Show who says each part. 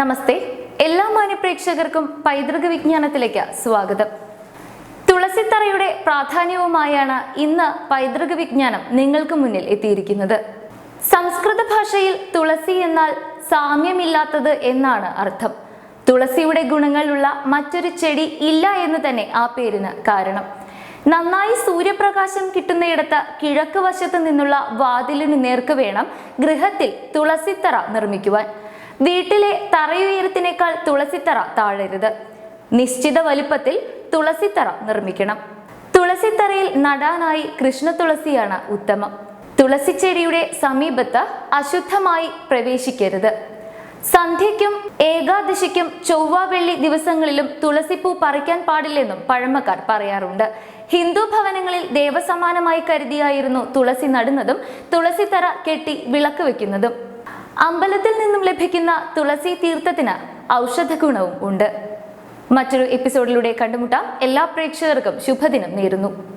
Speaker 1: നമസ്തേ. എല്ലാ മാന്യപ്രേക്ഷകർക്കും പൈതൃക വിജ്ഞാനത്തിലേക്ക് സ്വാഗതം. തുളസിത്തറയുടെ പ്രാധാന്യവുമായാണ് ഇന്ന് പൈതൃക വിജ്ഞാനം നിങ്ങൾക്ക് മുന്നിൽ എത്തിയിരിക്കുന്നത്. സംസ്കൃത ഭാഷയിൽ തുളസി എന്നാൽ സാമ്യമില്ലാത്തത് എന്നാണ് അർത്ഥം. തുളസിയുടെ ഗുണങ്ങളുള്ള മറ്റൊരു ചെടി ഇല്ല എന്ന് തന്നെ ആ പേരിന് കാരണം. നന്നായി സൂര്യപ്രകാശം കിട്ടുന്നയിടത്ത് കിഴക്ക് വശത്ത് നിന്നുള്ള വാതിലിന് നേർക്ക് വേണം ഗൃഹത്തിൽ തുളസിത്തറ നിർമ്മിക്കുവാൻ. വീട്ടിലെ തറയുയരത്തിനേക്കാൾ തുളസിത്തറ താഴരുത്. നിശ്ചിത വലുപ്പത്തിൽ തുളസിത്തറ നിർമ്മിക്കണം. തുളസിത്തറയിൽ നടാനായി കൃഷ്ണ തുളസിയാണ് ഉത്തമം. തുളസിച്ചെടിയുടെ സമീപത്ത് അശുദ്ധമായി പ്രവേശിക്കരുത്. സന്ധ്യയ്ക്കും ഏകാദശിക്കും ചൊവ്വ വെള്ളി ദിവസങ്ങളിലും തുളസിപ്പൂ പറിക്കാൻ പാടില്ലെന്നും പഴമക്കാർ പറയാറുണ്ട്. ഹിന്ദു ഭവനങ്ങളിൽ ദേവസമാനമായി കരുതിയായിരുന്നു തുളസി നടുന്നതും തുളസിത്തറ കെട്ടി വിളക്ക് വെക്കുന്നതും. അമ്പലത്തിൽ നിന്നും ലഭിക്കുന്ന തുളസി തീർത്ഥത്തിന് ഔഷധ ഗുണവും ഉണ്ട്. മറ്റൊരു എപ്പിസോഡിലൂടെ കണ്ടുമുട്ടാം. എല്ലാ പ്രേക്ഷകർക്കും ശുഭദിനം നേരുന്നു.